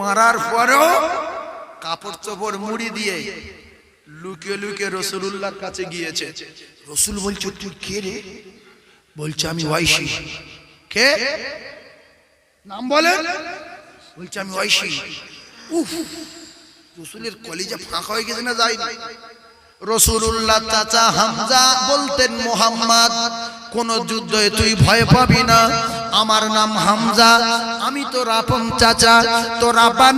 মারার পরেও কাপড় চোপড় মুড়ি দিয়ে লুকিয়ে লুকে রসুল্লাহর কাছে গিয়েছে। রসুল বলছে, তুই কে রে? বলছে, আমি ওয়াইশি। কে? নাম বলে? বলছে, আমি ওয়াইশি। রসুলের কলিজা ফাঁকা হয়ে গেছে না যাই রসুল্লাহ চাচা হামজা বলতেন, মোহাম্মদ কোন যুদ্ধে তুই ভয় পাবি না। আমার নাম হামজা, আমি তোর আপন চাচা, তোর আপা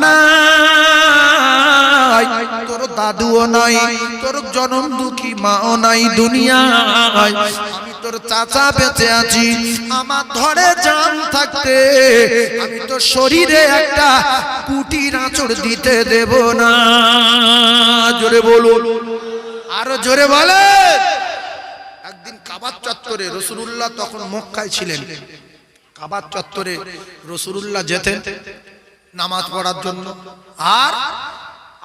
তোর দাদুও নাই, তোর জনম দুঃখী মাও নাই দুনিয়ায়। আমি তোর চাচা বেঁচে আছি, আমার ধরে জান থাকতে। আমি তোর শরীরে একটা কুটির আঁচড় দিতে দেব না। জোরে বলুন। আরও জোরে বলে চত্বরে রসুল্লাহ তখন মক্কায় ছিলেন। কাবার চত্বরে রসুল্লাহ যেতেন নামাজ পড়ার জন্য। আর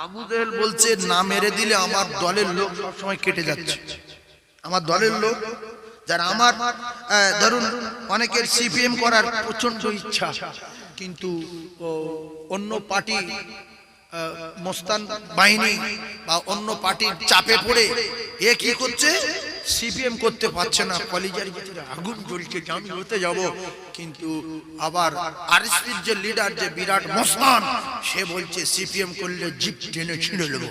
আবু জেহেল বলছে, না মেরে দিলে আমার দলের লোক সবসময় কেটে যাচ্ছে। আমার দলের লোক যারা আমার ধরুন অনেকের সিপিএম করার প্রচণ্ড ইচ্ছা, কিন্তু অন্য পার্টি মোস্তান বাহিনী বা অন্য পার্টির চাপে পড়ে এ কি করছে? সিপিএম করতে পারছে না, কলেজের ভিতরে আগুন জ্বলছে, যে আমি হতে যাব। কিন্তু আবার আরএসপির যে লিডার যে বিরাট মোস্তান সে বলছে সিপিএম করলে জিপ টেনে ছিঁড়ে নেব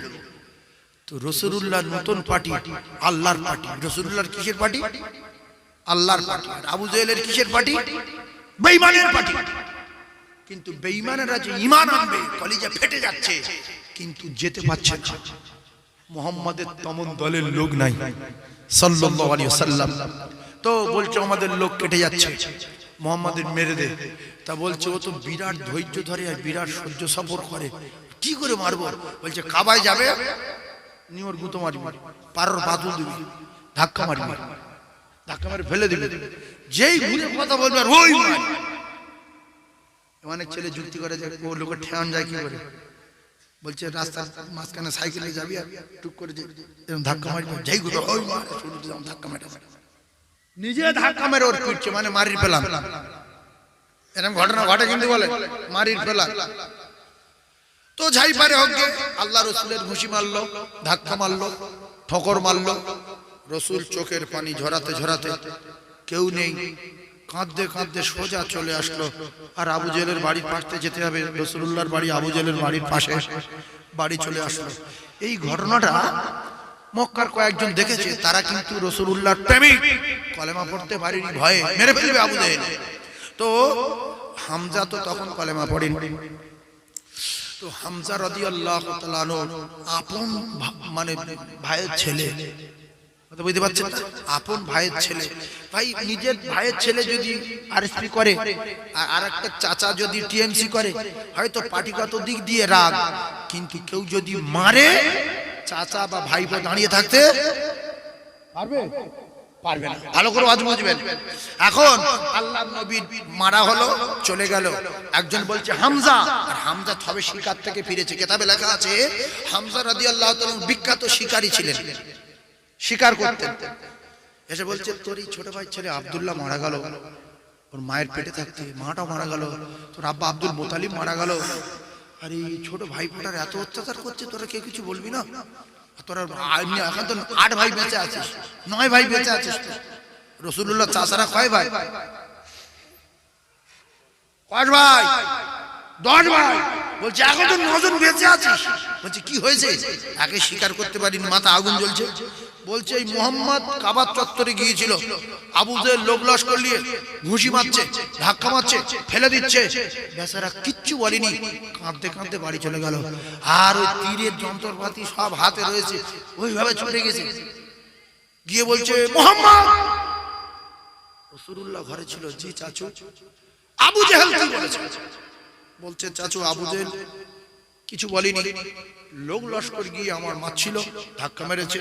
তো রসুল্লাহ নতুন পার্টি, আল্লাহর পার্টি। রসুল্লাহর কিসের পার্টি? আল্লাহর পার্টি। আবু জেহেলের কিসের পার্টি? বেঈমানের পার্টি। কিন্তু বেঈমানেরা যে ইমান আনবে, কলিজা ফেটে যাচ্ছে, কিন্তু যেতে পারছে না। মোহাম্মদের তমন দলের লোক নাই। সাল্লাম তো বলছে আমাদের লোক কেটে যাচ্ছে। মোহাম্মদের মেরে দে তা বলছে ও তো বিরাট ধৈর্য ধরে আর বিরাট সহ্য সফর করে। কি করে মারবো? বলছে কাবায় যাবে? নিওর গুতো মারবি। পারর বাদুল দিবি। ধাক্কা মারবি। ধাক্কা মারে ফেলে দিবি। যেই ঘুরে কথা বলবে আর ওই অনেক ছেলে যুক্তি করে যে ও লোকের ঠেয়ান যায় কি করে? বলছে রাস্তার মাঝখানে সাইকেলে যাবি আর টুক করে যে এরকম ধাক্কা মারবি। যাই গুলো ধাক্কা মেরে। নিজে ধাক্কা মেরে ওর পিটছে মানে মারির পেলাম। এরকম ঘটনা ঘটে কিন্তু বলে মারির পেলাম। তো যাই পারে হোক আল্লাহ রসুলের ঘুষি মারলো ধাক্কা মারলো ঠকর মারলো। রসুল চোখের পানি ঝরাতে ঝরাতে কেউ নেই। কাঁদতে কাঁদতে সোজা চলে আসলো। আর আবু জেলের বাড়ির পাশে যেতে হবে। রসুল্লাহর বাড়ি আবু জেলের বাড়ির পাশে বাড়ি চলে আসলো। এই ঘটনাটা মক্কার কয়েকজন দেখেছে। তারা কিন্তু রসুল্লাহর প্রেমিক। কলেমা পড়তে পারেনি, ভয়ে মেরে ফেলবে আবু জেহেল তো হামজা তো তখন কলেমা পড়েনি। তো হামজা রদি আল্লাহ আপন মানে ভাইয়ের ছেলে কথা বুঝতে পারছেন? আপন ভাইয়ের ছেলে। ভাই, নিজের ভাইয়ের ছেলে যদি আরএসপি করে, আর আরেকটা চাচা যদি টিএমসি করে, হয়তো পার্টিগত দিক দিয়ে রাগ। কিন্তু কেউ যদি মারে, চাচা বা ভাইপো দাঁড়িয়ে থাকতে পারবে? পারবে না। ভালো করে আজ বুঝবেন। এখন আল্লাহ নবী মারা হলো, চলে গেল। একজন বলছে, হামজা। আর হামজা তবে শিকার থেকে ফিরেছে। কেতাবে লেখা আছে, হামজা রাদিয়াল্লাহু তাআলা বিখ্যাত শিকারী ছিলেন। শিকার করতেন। এসে বলছে তোর এই ছোট ভাই ছেলে আব্দুল্লাহ মারা গেল। ওর মায়ের পেটে থাকতে মাটা মারা গেল। তোর আব্বা আব্দুল মোতালিব মারা গেল। আর এই ছোট ভাই ফোটার এত অত্যাচার করছে তোরা কেউ কিছু বলবি না? তোরা এমনি এখন তো আট ভাই বেঁচে আছিস নয় ভাই বেঁচে আছিস তো রসুল্লাহ চাষারা কয় ভাই? কয় ভাই? দশ ভাই। বলছে এখন তো নজন বেঁচে আছিস? বলছে কি হয়েছে? আগে স্বীকার করতে পারিনি মাথা আগুন জ্বলছে। বলছে, এই মোহাম্মদ কাবার চত্বরে গিয়েছিল। আবুদের লোক লস্কর নিয়ে ঘুষি মারছে, ধাক্কা মারছে, ফেলে দিচ্ছে। বেচারা কিচ্ছু বলেনি। কাঁদতে কাঁদতে বাড়ি চলে গেল। আর ওই তীরের যন্ত্রপাতি সব হাতে রয়েছে। ওইভাবে ছুটে গেছে। গিয়ে বলছে, মোহাম্মদ! রসুল্লাহ ঘরে ছিল। জি চাচু আবু জেহেল কি বলেছে? বলছে, চাচু আবু জেহেল কিছু বলিনি। লোক লস্কর গিয়ে আমার মারছিল, ধাক্কা মেরেছে।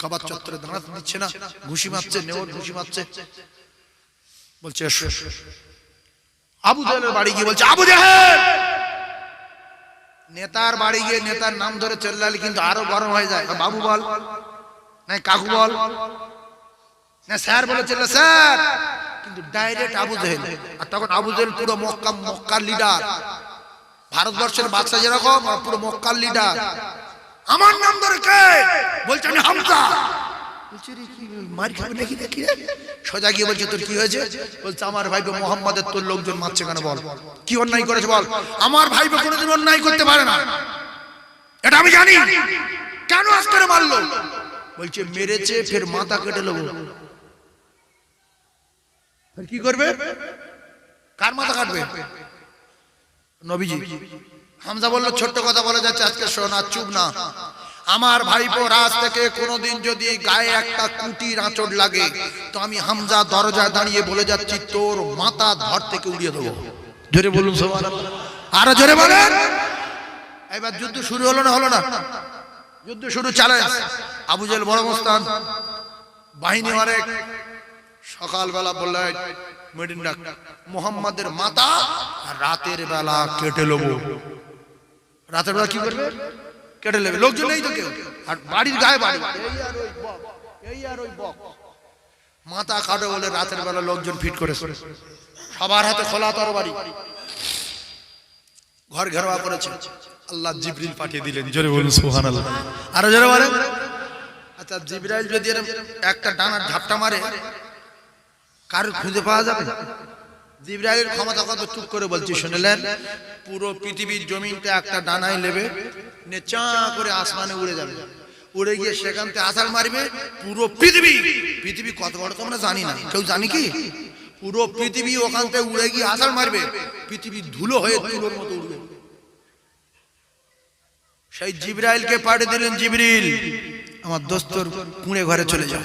কাবার চত্বরে দাঁড়াতে দিচ্ছে না, ঘুষি মারছে, নেওয়ার ঘুষি মারছে। বলছে আবু জেহেলের বাড়ি গিয়ে বলছে, আবু জেহেল! নেতার বাড়ি গিয়ে নেতার নাম ধরে চেল্লালে কিন্তু আরও গরম হয়ে যায়। বাবু বল, না কাকু বল, না স্যার বলে বলেছিল স্যার! কিন্তু ডাইরেক্ট আবু জেহেল। আর তখন আবু জেহেল পুরো মক্কা, মক্কার লিডার ভারতবর্ষের বাদশা যেরকম পুরো মক্কার লিডার আমার নাম ধরে কে বলছে আমি হামজা। বলছে রে কি মার খাবে নাকি দেখি রে? সোজা গিয়ে বলছে তোর কি হয়েছে? বলছে আমার ভাইপো মোহাম্মদের তোর লোকজন মারছে কেন বল? কি অন্যায় করেছে বল? আমার ভাইপো কোনোদিন অন্যায় করতে পারে না। এটা আমি জানি। কেন আজকে মারলো? বলছে মেরেছে ফের মাথা কেটে আর কি করবে? কার মাথা কাটবে? নবীজি। হামজা বলল ছোট্ট কথা বলা যাচ্ছে আজকে শোনা চুপ না। আমার ভাইপো রাজ থেকে কোনোদিন যদি গায়ে একটা কুটির আঁচড় লাগে তো আমি হামজা দরজায় দাঁড়িয়ে বলে যাচ্ছি তোর মাথা ধর থেকে উড়িয়ে দেবো। জোরে বলুন সবার আরও জোরে বলেন। এবার যুদ্ধ শুরু হলো না হলো না? যুদ্ধ শুরু চালে আবু জেল বড় মস্তান। বাহিনী অনেক। সকালবেলা বললে মিটিং ডাক মোহাম্মদের মাথা রাতের বেলা কেটে নেব রাতের বেলা কি করবে? কেটে নেবে। লোকজন নেই তো কেউ। আর বাড়ির গায়ে বাড়ি। এই আর ওই বক। মাথা কাটে বলে রাতের বেলা লোকজন ফিট করে সবার হাতে খোলা তরবারি। ঘর ঘেরোয়া করেছে। আল্লাহ জিবরিল পাঠিয়ে দিলেন। জোরে বলুন, সুবহানাল্লাহ। আরও জোরে বলেন। আচ্ছা জিবরাইল যদি একটা ডানার ঝাপটা মারে কার খুঁজে পাওয়া যাবে? জিব্রাইলের ক্ষমতা কত? চুপ করে বলছি শুনলেন পুরো পৃথিবীর জমিনটা একটা ডানায় নেবে নে চা করে আসমানে উড়ে যাবে। উড়ে গিয়ে সেখান থেকে আসার মারবে, পুরো পৃথিবী। পৃথিবী কত বড় তো আমরা জানি না। কেউ জানি কি? পুরো পৃথিবী ওখান থেকে উড়ে গিয়ে আসার মারবে, পৃথিবী ধুলো হয়ে তুলোর মতো উড়বে। সেই জিব্রাইলকে পাঠিয়ে দিলেন জিবরিল। আমার দোস্তর কুঁড়ে ঘরে চলে যাও।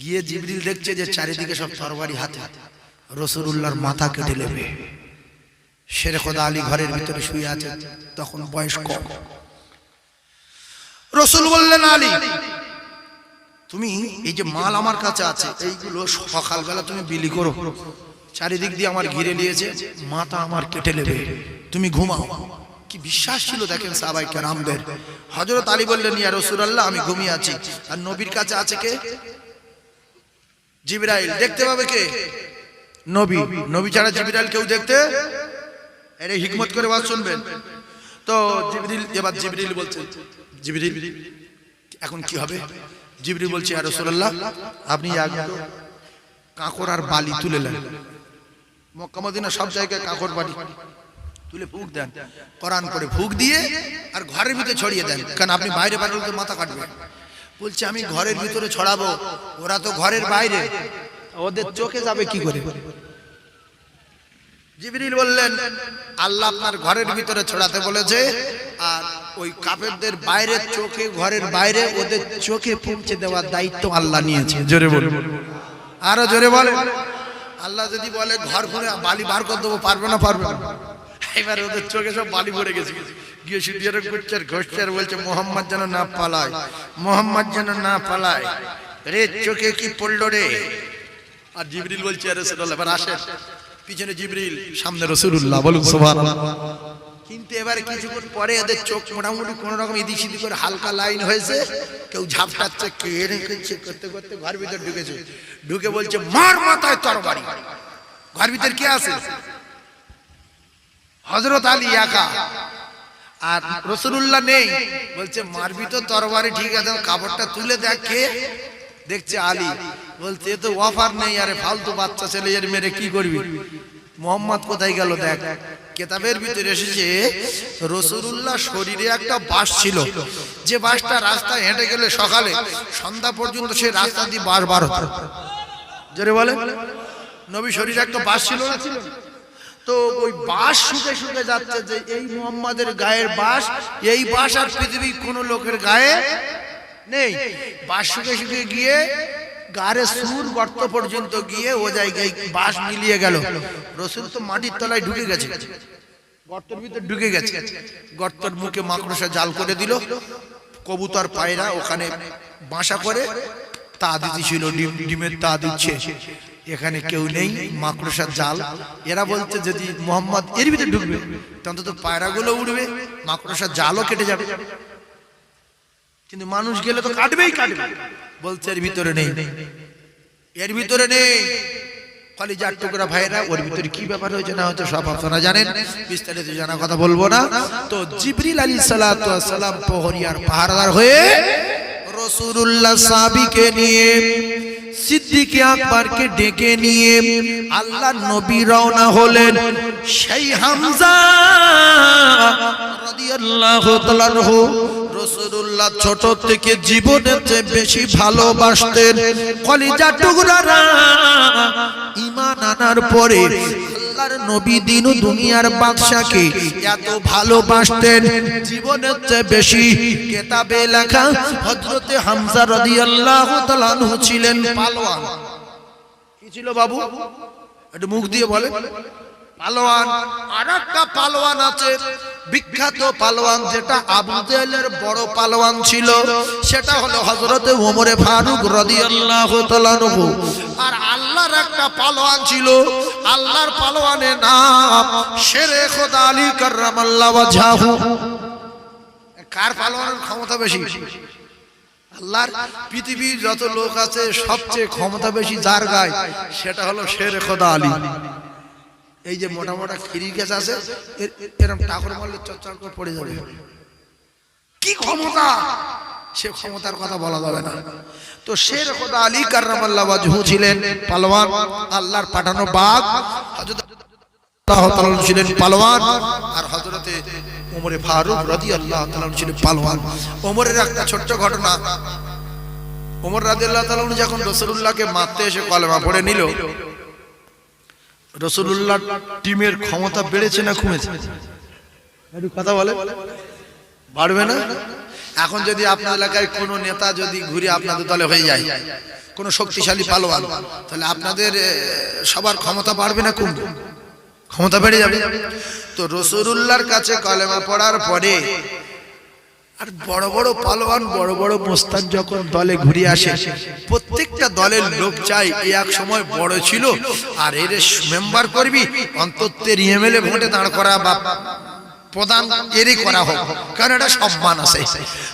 গিয়ে জিবরিল দেখছে যে চারিদিকে সব তরবারি হাতে। রসুল্লাহর মাথা কেটে নেবে। শেরে খোদা আলী ঘরের ভিতরে শুয়ে আছে, তখন বয়স কম। রসুল বললেন, আলী, তুমি এই যে মাল আমার কাছে আছে, এইগুলো সকালবেলা তুমি বিলি করো। চারিদিক দিয়ে আমার ঘিরে নিয়েছে, মাথা আমার কেটে নেবে। তুমি ঘুমাও। কি বিশ্বাস ছিল দেখেন সাবাই কেরামদের? হজরত আলী বললেন, ইয়া রসুল আল্লাহ আমি ঘুমিয়ে আছি। আর নবীর কাছে আছে কে? জিবরাইল, দেখতে পাবে কে? নবী। নবী ছাড়া জিবরাইল কেউ দেখতে আরে হিকমত করে বাদ শুনবেন তো জিবরিল, এবার জিবরিল বলছে, জিবরিল, এখন কি হবে? জিবরিল বলছে আর রাসূলুল্লাহ, আপনি কাঁকর আর বালি তুলে নেন। মক্কা, মদিনা সব জায়গায় কাঁকর বালি তুলে ফুক দেন। কোরআন করে ফুক দিয়ে আর ঘরের ভিতরে ছড়িয়ে দেন। কারণ আপনি বাইরে বাইরে মাথা কাটবেন বলছে আমি ঘরের ভিতরে ছড়াবো ওরা তো ঘরের বাইরে। ওদের চোখে যাবে কি করে? জিবরিল বললেন আল্লাহ আপনার ঘরের ভিতরে ছড়াতে বলেছে আর ওই কাফেরদের বাইরে চোখে ঘরের বাইরে ওদের চোখে পৌঁছে দেওয়ার দায়িত্ব আল্লাহ নিয়েছে। জোরে বলে আরও জোরে বলে আল্লাহ যদি বলে ঘর করে বালি বার করে দেবো পারবে না পারবে না। এবার ওদের চোখে সব বালি পড়ে গেছে। গিয়ে সিটিয়ার করছে আর বলছে, মোহাম্মদ যেন না পালায়, মোহাম্মদ যেন না পালায়। রে, চোখে কি পড়ল রে? আর জিবরিল বলছে, আরে রাসূলুল্লাহ এবার আসেন। পিছনে জিবরিল, সামনে রাসূলুল্লাহ, বলুন, সুবহানাল্লাহ। কিন্তু এবারে কিছুক্ষণ পরে এদের চোখ মোটামুটি কোন রকম এদিক সেদিক করে হালকা লাইন হয়েছে। কেউ ঝাপটাচ্ছে কে রেখেছে করতে করতে ঘর ভিতর ঢুকেছে। ঢুকে বলছে, মার মাথায় তরবারি। ঘর ভিতর কে আছে? হজরত আলী একা। আর রসুল্লাহ নেই। বলছে, মারবি তো তরবারি, ঠিক আছে কাপড়টা তুলে দেখে দেখছে আলী। বলছে, এ তো অফার নেই, আরে ফালতু বাচ্চা ছেলে এর মেরে কি করবি? মোহাম্মদ কোথায় গেল দেখ? কেতাবের ভিতরে এসেছে রসুল্লাহ শরীরে একটা বাস ছিল। যে বাসটা রাস্তায় হেঁটে গেলে সকালে, সন্ধ্যা পর্যন্ত সে রাস্তা দিয়ে বাস বার হতো। জোরে বলে নবী শরীরে একটা বাস ছিল না? ছিল? তো ওই বাস শুকে শুকে যাচ্ছে যে এই মোহাম্মদের গায়ের বাস, এই বাস আর পৃথিবীর কোন লোকের গায়ে নেই। বাস শুকে শুকে গিয়ে গারে সুর গর্ত পর্যন্ত গিয়ে ও জায়গায় বাস মিলিয়ে গেল। রসুল তো মাটির তলায় ঢুকে গেছে। গর্তের ভিতর ঢুকে গেছে। গর্তের মুখে মাকড়সা জাল করে দিল। কবুতর পায়রা ওখানে বাসা করে, তা দিতেছিল ডিম ডিমের তা দিচ্ছে। এখানে কেউ নেই মাকড়সার জাল। এরা বলছে যদি মোহাম্মদ এর ভিতরে ঢুকবে তখন তো পায়রাগুলো উড়বে মাকড়সার জালও কেটে যাবে। কিন্তু মানুষ গেলে তো কাটবেই কাটবে বলছে এর ভিতরে নেই। এর ভিতরে নেই। কলিজার টুকরা ভাইরা ওর ভিতরে কি ব্যাপার হয়েছে না হচ্ছে সব আপনারা জানেন। বিস্তারিত জানা কথা বলব না। তো জিবরিল আলী সালাম প্রহরিয়ার পাহারাদার হয়ে রসুল্লাহ সাবিকে নিয়ে, সিদ্দিকে আকবরকে ডেকে নিয়ে আল্লাহ নবী রওনা হলেন। সেই হামজা রসুল্লাহ ছোট থেকে জীবনের চেয়ে বেশি ভালোবাসতেন। কলিজা টুকরারা ইমান আনার পরে আল্লাহর নবী দিন দুনিয়ার বাদশাকে এত ভালোবাসতেন। জীবনের চেয়ে বেশি কেতাবে লেখা হযরতে হামজা রাদিয়াল্লাহু তাআলা ছিলেন পালোয়ান। কি ছিল বাবু? একটু মুখ দিয়ে বলে পালোয়ান আর একটা পালোয়ান আছে। বিখ্যাত পালোয়ান যেটা আবু জেহেলের বড় পালোয়ান ছিল, সেটা হলো হযরতে ওমরে ফারুক তাআলা আনহু। আর আল্লাহর একটা পালোয়ান ছিল, আল্লাহর পালোয়ানের নাম শেরে খোদা আলী ওয়াজহাহু। কার পালোয়ানের ক্ষমতা বেশি? আল্লাহর পৃথিবীর যত লোক আছে, সবচেয়ে ক্ষমতা বেশি যার গায়, সেটা হলো শের খোদা আলী। এই যে মোটা মোটা খিরি গাছ আছে এরকম এর- ঠাকুর মারলে চচ্চর করে পড়ে যাবে। কি ক্ষমতা? সে ক্ষমতার কথা বলা যাবে না। তো শের খোদা আলী কার্রামাল্লাহ ওয়াজহু ছিলেন পালোয়ান, আল্লাহর পাঠানো বাঘ। হযরত আল্লাহ ছিলেন পালোয়ান, আর হযরতে ওমরে ফারুক রাদিয়াল্লাহু তাআলা ছিলেন পালোয়ান। ওমরের একটা ছোট্ট ঘটনা। ওমর রাদিয়াল্লাহু তাআলা যখন রাসূলুল্লাহকে মারতে এসে কলেমা পড়ে নিল রসুল্লাহ টিমের ক্ষমতা বেড়েছে না কমেছে? একটু কথা বলে? বাড়বে না? এখন যদি আপনার এলাকায় কোনো নেতা যদি ঘুরে আপনাদের দলে হয়ে যায়, কোনো শক্তিশালী পালোয়ান, তাহলে আপনাদের সবার ক্ষমতা বাড়বে না কমবে? ক্ষমতা বেড়ে যাবে। তো রসুল্লাহর কাছে কলেমা পড়ার পরে আর বড় বড় পালোয়ান, বড় বড় মোস্তান যখন দলে ঘুরে আসে, প্রত্যেকটা দলের লোক চাই এ এক সময় বড় ছিল, আর এর মেম্বার করবি অন্তত এমএলএ ভোটে দাঁড় করা বা প্রধান এরই করা হোক, কারণ এটা সম্মান আছে।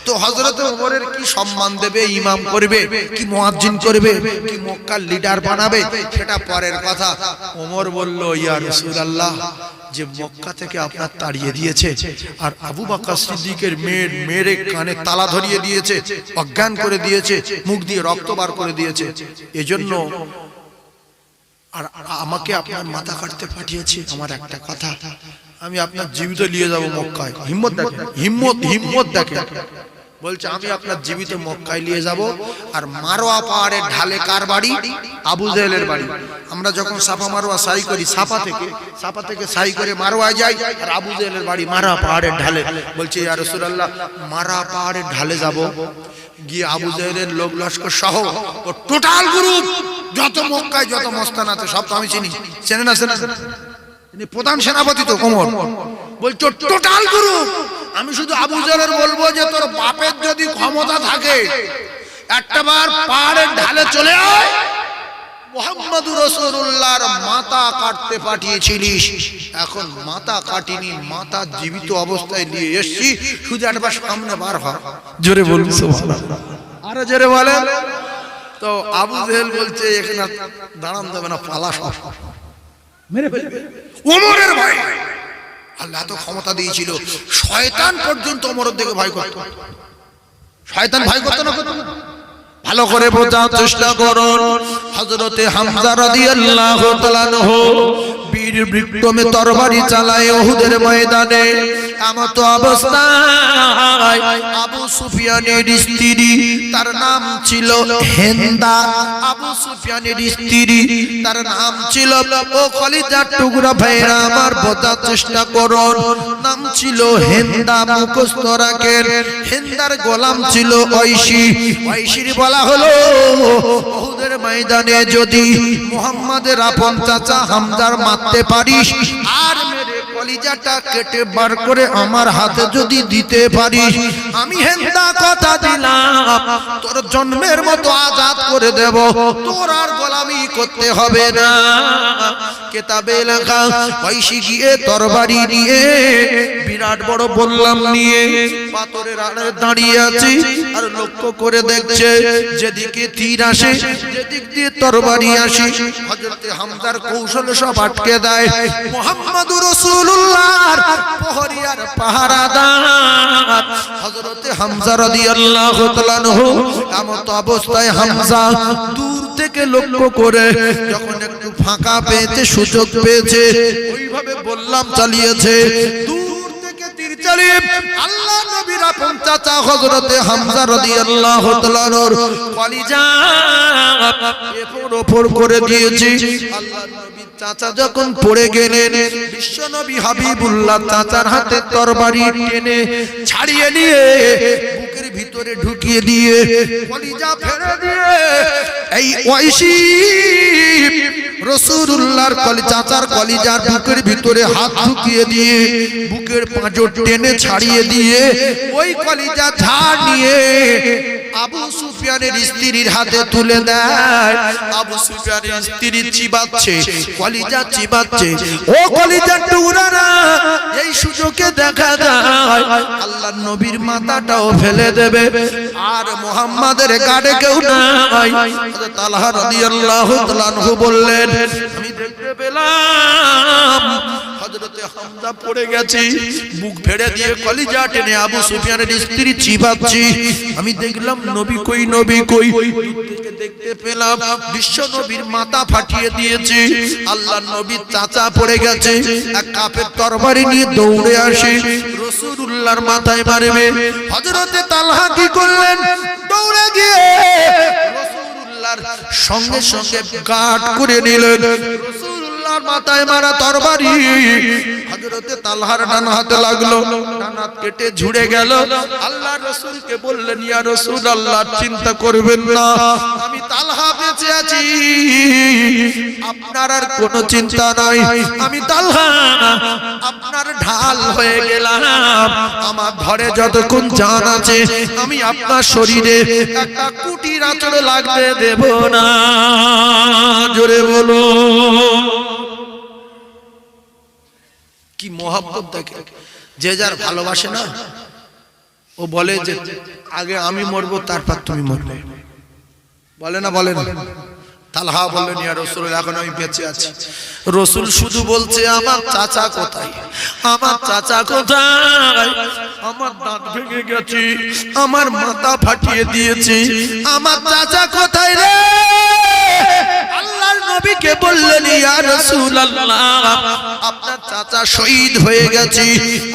তো হজরত ওমরের কি সম্মান দেবে, ইমাম করবে, কি মুয়াজ্জিন করবে, কি মক্কার লিডার বানাবে, সেটা পরের কথা। ওমর বলল, ইয়া রাসূলুল্লাহ যে মক্কা থেকে আপনার তাড়িয়ে দিয়েছে। আর আবু বকর সিদ্দিকের মেয়ের মেরে কানে তালা ধরিয়ে দিয়েছে, অজ্ঞান করে দিয়েছে, মুখ দিয়ে রক্ত বার করে দিয়েছে। এজন্য আর আমাকে আপনার মাথা কাটতে পাঠিয়েছে আমার একটা কথা। আমি আপনার জীবিত নিয়ে যাব মক্কায়। হিম্মত হিম্মত হিম্মত দেখেন। বলছে, আমি আপনার জীবিত মক্কায় নিয়ে যাব আর মারোয়া পাহাড়ের ঢালে কার বাড়ি? আবু জেহেলের বাড়ি। আমরা যখন সাফা মারোয়া সাই করি, সাফা থেকে সাফা থেকে সাই করে মারোয়া যাই আর আবু জেহেলের বাড়ি মারা পাহাড়ের ঢালে। বলছে, ইয়া রাসূলুল্লাহ মারা পাহাড়ের ঢালে যাব। গিয়ে আবু জেহেলের লোক লস্কর সহ ও টোটাল গ্রুপ, যত মক্কায়, যত মস্তান আছে সব তো আমি চিনি। চেনে না, চেনে? প্রধান সেনাপতি তো কোমর। বলছো, টোটাল গ্রুপ আমি শুধু আবু জেলের বলব যে তোর বাপের যদি ক্ষমতা থাকে একটা বার পাহাড়ের ঢালে চলে আয়। মোহাম্মদ রসুল্লাহর মাথা কাটতে পাঠিয়েছিলিস। এখন মাথা কাটিনি মাথা জীবিত অবস্থায় নিয়ে এসছি। শুধু একবার সামনে বার হয় জোরে বলুন। আরে জোরে বলেন। তো আবু জেহেল বলছে এখানে দাঁড়ান দেবে না পালা সব। মেরে ফেলবে। ওমরের ভয় আল্লাহ তো ক্ষমতা দিয়েছিল। শয়তান পর্যন্ত অমরের দিকে ভয় করত। শয়তান ভয় করতো না ভালো করে বোঝার চেষ্টা করুন। হযরতে হামজা রাদিয়াল্লাহু তাআলা বীর বিক্রমে তরবারি চালায় ওহুদের ময়দানে। এমত অবস্থায় আবু সুফিয়ানের স্ত্রী, তার নাম ছিল হেন্দা। আবু সুফিয়ানের স্ত্রী, তার নাম ছিল, ও কলিজার টুকরা ভাইরা আমার বোঝার চেষ্টা করুন। নাম ছিল হেন্দা, মুখস্থ রাখেন। হেন্দার গোলাম ছিল ঐশী। ঐশীর বলা হলো ওহুদের ময়দানে যদি মুহাম্মাদের আপন চাচা হামজার মারতে পারিস আর মেরে কলিজাটা কেটে বার করে আমার হাতে যদি দিতে পারিস, আমি হেন্দা কথা দিলাম। তোর জন্মের মতো আজাদ করে দেব, তোর আর গোলামি করতে হবে না। কেতাবে লেখা ঐশী গিয়ে নিয়ে, বিরাট বড় বললাম নিয়ে পাথরের আড়ে দাঁড়িয়ে আছি আর লক্ষ্য করে দেখছে, যেদিকে তীর আসে, যেদিক দিয়ে আসে, হযরতে হামজার কৌশল সব আটকে দেয়। মুহাম্মাদুর রাসূলুল্লাহর প্রহরিয়ার পাহারাদার। হযরতে হামজা রাদিয়াল্লাহু তাআলা এমত অবস্থায় হামজা দূর থেকে লক্ষ্য করে যখন একটু ফাঁকা পেয়েছে, সুযোগ পেয়েছে, ওইভাবে বললাম চালিয়েছে আল্লাহ নবীর আপন হামজা রাদিয়াল্লাহু তাআলার কলিজা করে দিয়েছি। চাচা যখন পড়ে গেলেন বিশ্ব নবী হাবিবুল্লাহ চাচার হাতে তরবারি টেনে ছাড়িয়ে নিয়ে বুকের ভিতরে ঢুকিয়ে দিয়ে কলিজা ফেলে দিয়ে এই ওয়াইশি রসুল্লাহর কলি, চাচার কলিজার বুকের ভিতরে হাত ঢুকিয়ে দিয়ে বুকের পাঁজর টেনে ছাড়িয়ে দিয়ে ওই কলিজা ঝাড় নিয়ে সুফিয়ানের স্ত্রীর হাতে তুলে দেয়। আবু সুফিয়ানের স্ত্রী চিবাচ্ছে, কলিজা চিবাচ্ছে। ও কলিজা টুকরানা এই সুযোগে দেখা যায় আল্লাহ নবীর মাথাটাও ফেলে দেবে। আর মুহাম্মাদের গাড়ে কেউ নাই। তালহা রাদিয়াল্লাহু তাআলা বললেন, আমি দেখতে পেলাম হযরতে হামজা পড়ে গেছে বুক ফেড়ে দিয়ে কলিজা টেনে আবু সুফিয়ানের স্ত্রী চিবাচ্ছি। আমি দেখলাম, নবী কই নবী কই? দেখতে পেলাম, বিশ্ব নবীর মাথা ফাটিয়ে দিয়েছে। আল্লাহ নবীর চাচা পড়ে গেছে, এক কাপের তরবারি নিয়ে দৌড়ে আসে, রসুলুল্লাহর মাথায় মারবে। হযরতে তালহা কি করলেন? দৌড়ে গিয়ে সঙ্গে সঙ্গে গাঁট করে নিলেন। রসুলুল্লাহর মাথায় মারা তরবারি। হযরতে তালহার ডান হাতে লাগল, ডান হাত কেটে ঝুড়ে গেল। আল্লাহ রসুলকে বললেন, ইয়া আল্লাহ চিন্তা করবেন না, আমি তালহা বেঁচে আছি। আপনার আর কোনো চিন্তা নাই, আমি তালহা আপনার ঢাল হয়ে গেলাম। আমার ঘরে যতক্ষণ জান আছে, আমি আপনার শরীরে একটা কুটির আচরে লাগতে দেব না। জোরে বলো। কি মহাব্বত দেখে? যে যার ভালোবাসে না, ও বলে যে, আগে আমি মরবো, তারপর তুমি মরবে। বলে না বলে না। তালহা বললেন, ইয়া রসুল এখন আমি বেঁচে আছি। রসুল শুধু বলছে, আমার চাচা কোথায়? আমার চাচা কোথায়? আমার দাঁত ভেঙে গেছে। আমার মাথা ফাটিয়ে দিয়েছে। আমার চাচা কোথায় রে? নবীকে বললেন, ইয়া রাসূলুল্লাহ, আপনার চাচা শহীদ হয়ে গেছে।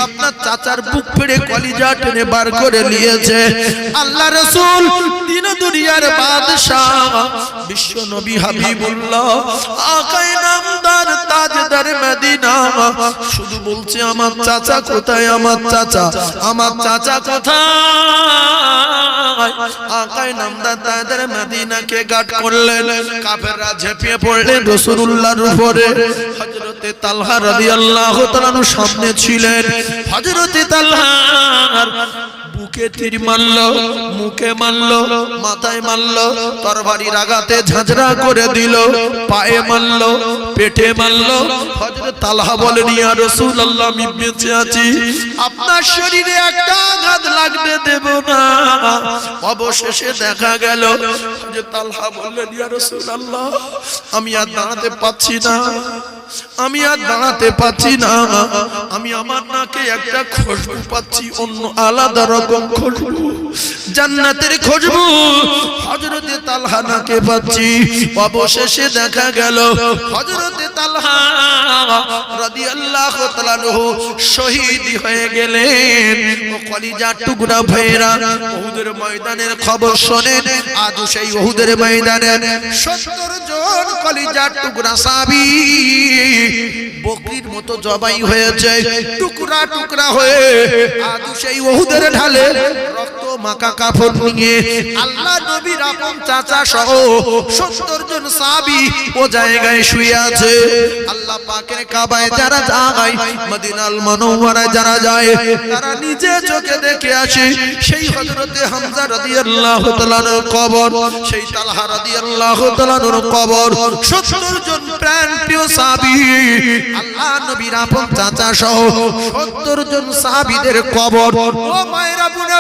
আপনার চাচার বুক ফেড়ে কলিজা টেনে বার করে নিয়েছে। আল্লাহ রাসূল দিন দুনিয়ার বাদশাহ, বিশ্ব নবী হাবিবুল্লাহ, আকায়ে নামদার তাজদার মদিনা। শুধু বলছে, আমার চাচা কোথায়? আমার চাচা আমার চাচা কোথায়? আকায়ে নামদার তাজদার মদিনাকে গাট করলেন। কাফেররা ঝেঁপিয়ে পড়লেন রসুল্লাহর উপরে হজরতে তালহা রাদিয়াল্লাহু তাআলা সামনে ছিলেন। হজরতে তালহার বুকে তীর মারল, মুখে মারল, মাথায় মারল, তরবারির আঘাতে ঝাঁঝরা করে দিল, পায়ে মারল, পেটে মারল। হযরত তালহা বলেন, ইয়া রাসূলুল্লাহ, আমি বেঁচে আছি। আপনার শরীরে একটা আঘাত লাগতে দেব না। অবশেষে দেখা গেল, হযরত তালহা বললেন, ইয়া রাসূলুল্লাহ, আমি আর দাঁড়াতে পাচ্ছি না। আমি আর দাঁড়াতে পাচ্ছি না। আমি আমার নাকে একটা খুশবু পাচ্ছি, অন্য আলাদা রকম খুশবু জান্নাতের খুশবু হযরতে তালহা নাকে পাচ্ছি। অবশেষে দেখা গেল, হযরতে তালহা রাদিয়াল্লাহু শহীদ হয়ে গেলেন। ও কলিজার টুকরা ভাইরা ওহুদের ময়দানের খবর শোনেন। আজ সেই ওহুদের ময়দানে 70 জন কলিজার টুকরা সাহাবী বকরির মতো জবাই হয়েছে টুকরা টুকরা হয়ে আদু সেই ওহুদের ঢালে রক্ত মাকা কাপড় নিয়ে আল্লাহ নবীর আপন চাচা সহ সত্তর জন সাহাবী ও জায়গায় শুয়ে আছে। আল্লাহ পাকের কাবায় যারা যায়, মদিনাল মনোহরায় যারা যায়, তারা নিজে চোখে দেখে আসে সেই হযরতে হামজা রাদিয়াল্লাহু তাআলার কবর, সেই তালহা রাদিয়াল্লাহু তাআলার কবর 70 জন প্রাণ প্রিয় সাহাবী। আল্লাহ নবীর আপন চাচা সহ 70 জন সাহাবীদের কবর। ও মায়েরা বুনা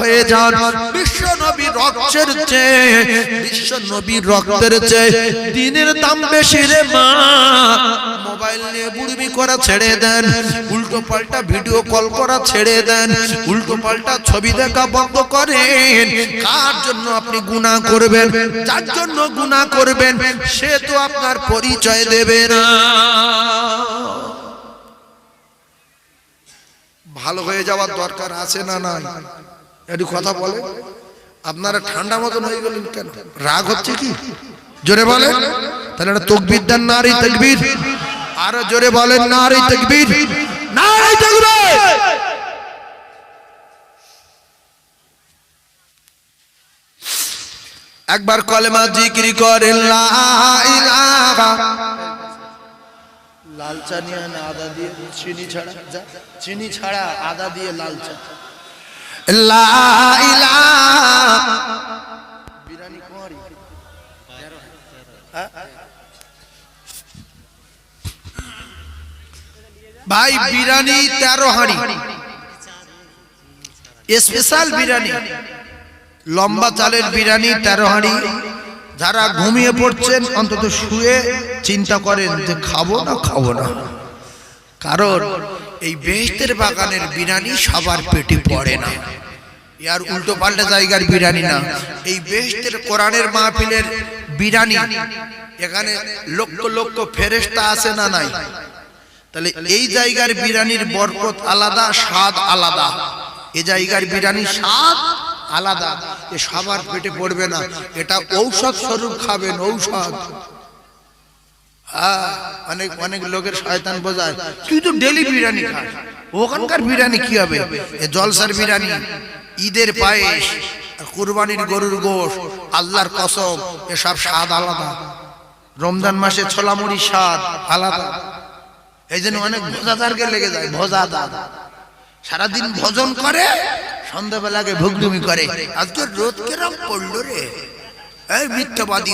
হয়ে যান। বিশ্ব নবীর রক্তের চেয়ে, বিশ্ব নবীর রক্তের চেয়ে দিনের দাম বেশি রে মা। মোবাইল নিয়ে বুড়বি করা ছেড়ে দেন, উল্টো পাল্টা ভিডিও কল করা ছেড়ে দেন, উল্টো পাল্টা ছবি দেখা বন্ধ করেন। কার জন্য আপনি গুনাহ করবেন? যার জন্য গুনাহ করবেন? সে তো আপনার পরিচয় দেবে না। ভালো হয়ে যাওয়ার দরকার আছে না নাই? একটু কথা বলে আপনারা ঠান্ডা মতন হয়ে গেলেন কেন? রাগ হচ্ছে কি? জোরে বলেন। তাহলে একটা তকবির দেন নারী তকবির। আরও জোরে বলেন নারী তকবির। নারী তকবির! একবার কলেমা জিক্রি করেন লা ইলাহা। লাল চা নিয়ে আদা দিয়ে চিনি ছাড়া চিনি ছাড়া আদা দিয়ে লাল চা লা ইলাহা বিরানি কুমারী হ্যাঁ? ভাই বিরানি তেরো হাঁড়ি। স্পেশাল বিরিয়ানি। লম্বা চালের বিরিয়ানি তেরো হাঁড়ি। যারা ঘুমিয়ে পড়ছেন, অন্তত শুয়ে চিন্তা করেন যে খাব না খাব না। কারণ এই বেহেস্তের বাগানের বিরিয়ানি সবার পেটে পড়ে না। ইয়ার উল্টো পাল্টা জায়গার বিরিয়ানি না। এই বেহেস্তের কোরআনের মাহফিলের বিরিয়ানি এখানে লক্ষ লক্ষ ফেরেস্তা আছে না নাই? তাহলে এই জায়গার বিরিয়ানির বরকত আলাদা, স্বাদ আলাদা। এই জায়গার বিরিয়ানির স্বাদ আলাদা। এ সবার পেটে পড়বে না। এটা ঔষধ স্বরূপ খাবেন ঔষধ। অনেক অনেক লোকের শয়তান বোঝায়। তুই তো ডেলি বিরিয়ানি খাস। ওখানকার বিরিয়ানি কি হবে? জলসার বিরিয়ানি, ঈদের পায়েস, কুরবানির গরুর গোশ, আল্লাহর কসম, এসব স্বাদ আলাদা। রমজান মাসে ছোলা মুড়ি স্বাদ আলাদা। এই জন্য অনেক ভোজাদারকে লেগে যায়, ভোজাদার। সারাদিন ভোজন করে, সন্ধ্যাবেলাকে ভুগডুমি করে। আজকে রোদ কেরম পড়ল রে? এই মিথ্যাবাদী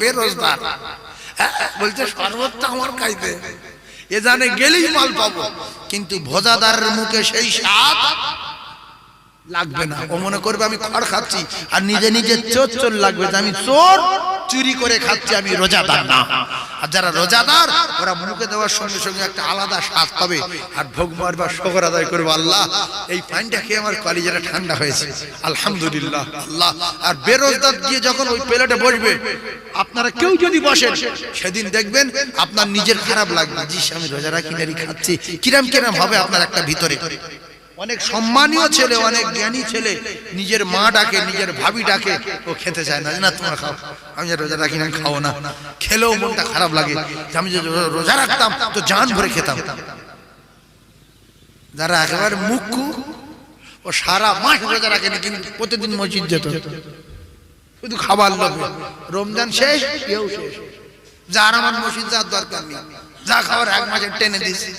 বেরোজগার। বলছে সর্বত্র আমার খাইতে। এ জানে গেলেই মাল পাবো। কিন্তু ভোজাদারের মুখে সেই স্বাদ লাগবে না। ও মনে করবে আমি খড় খাচ্ছি, আর নিজে নিজে চোর চোর লাগবে যে আমি চোর চুরি করে খাচ্ছি, আমি রোজাদার না। আর যারা রোজাদার, ওরা মুখে দেওয়ার সঙ্গে সঙ্গে একটা আলাদা স্বাদ পাবে, আর ভোগ মারবার শকর আদায় করবে। আল্লাহ, এই পানিটা খেয়ে আমার কলিজাটা ঠান্ডা হয়েছে। আলহামদুলিল্লাহ, আল্লাহ। আর বেরোজদার দিয়ে যখন ওই প্লেটে বসবে, আপনারা কেউ যদি বসেন, সেদিন দেখবেন আপনার নিজের খারাপ লাগবে। জি আমি রোজা রাখি নারি খাচ্ছি। কিরাম কিরাম হবে আপনার একটা ভিতরে। অনেক সম্মানীয় ছেলে, অনেক জ্ঞানী ছেলে, নিজের মা ডাকে, নিজের ভাবি ডাকে, ও খেতে চায় না। না, তোমরা খাও। আমি যে রোজা রাখি না খাও না। খেলেও মনটা খারাপ লাগে। আমি যে রোজা রাখতাম, তো জান ভরে খেতাম। যারা একেবারে মুখ্য ও সারা মাস রোজা রাখেনি, কিন্তু প্রতিদিন মসজিদ যেত। শুধু খাবার লোভে। রমজান শেষ, কেউ শেষ। যার আমার মসজিদ যার দরকার নেই। যা খাবার এক মাসে টেনে দিয়েছি।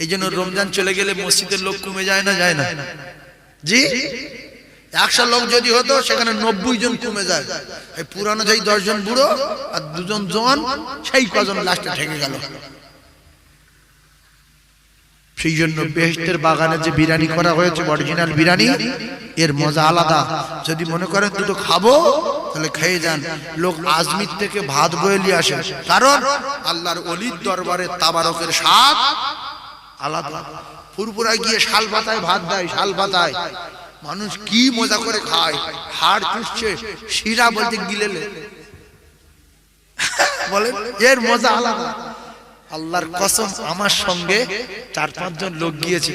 এই জন্য রমজান চলে গেলে মসজিদের লোক কমে যায় না? যায় না। জি? একশো লোক যদি হতো সেখানে নব্বই জন কমে যায়। এই পুরানো যেই দশজন বুড়ো আর দুজন জন সেই কজন লাস্টে ঠেকে গেল। সেই জন্য বেহেস্তের বাগানে যে বিরিয়ানি করা হয়েছে অরিজিনাল বিরিয়ানি এর মজা আলাদা। যদি মনে করেন দুটো খাব তাহলে খেয়ে যান। লোক আজমির থেকে ভাত বয়ে নিয়ে আসে। কারণ আল্লাহর অলির দরবারে তাবারকের স্বাদ আলাদা। ফুরপুরা গিয়ে শাল পাতায় ভাত দেয় শাল পাতায় মানুষ কি মজা করে খায়, হাড় চুষছে, শিরা বলতে গিলেলে। বলেন এর মজা আলাদা। আল্লাহর কসম আমার সঙ্গে চার পাঁচজন লোক গিয়েছে,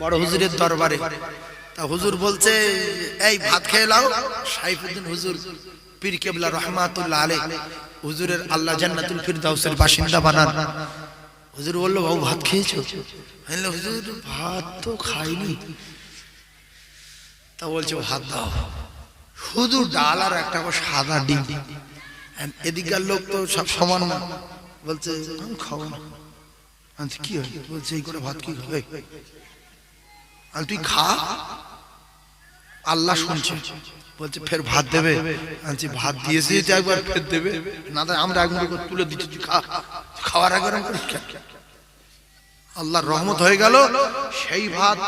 বড় হুজুরের দরবারে। তা হুজুর বলছে, এই ভাত খেয়ে লাও সাইফুদ্দিন হুজুর, পীর কেবলা রহমাতুল্লাহ আলে হুজুরের আল্লাহ জান্নাতুল ফিরদাউসের বাসিন্দা বানান। হুজুর বলল, বাবু ভাত খেয়েছো? আমি হুজুর, ভাত তো খাইনি। তা বলছে, ভাত দাও। শুধু ডাল আর একটা সাদা ডিম। এদিককার লোক তো সব সমান বলছে খাব না। কি হয়? বলছে, এই করে ভাত কি খাবে আর তুই খা। আল্লাহ শুনছে। বলছে, ফের ভাত দেবে? ভাত দিয়েছে একবার ফের দেবে। না আমরা একবার তুলে দিচ্ছি খা। খাওয়ার আগে ওরম করিস আল্লাহর রহমত হয়ে গেল, সেই ভাত,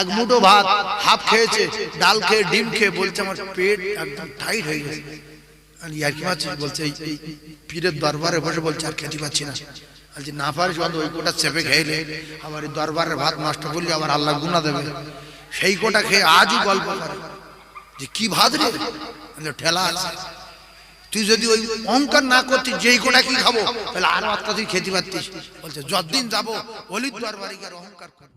এক মুঠো ভাত, হাফ খেয়েছে, ডাল খেয়ে, ডিম খেয়ে, বলছে আমার পেট একদম টাইট হয়ে গেছে। ইয়ার্কি মারছি বলছে, এই পীরের দরবারে বসে বলছে, আর খেতে পাচ্ছি না। বলছি, না পারিস বন্ধ, ওই কোটা চেপে খেয়ে আবার এই দরবারের ভাত নষ্ট করলে আবার আল্লাহ গুণা দেবে। সেই কোটা খেয়ে আজই গল্প করে। যে কি ভাত রে? ঠেলা আছে। তুই যদি ওই অহংকার না করতিস, যেই কোটা কি খাব? তাহলে আরও একটা তুই খেতে পারতিস। বলছে, যতদিন যাব অলিত দরবারে অহংকার করব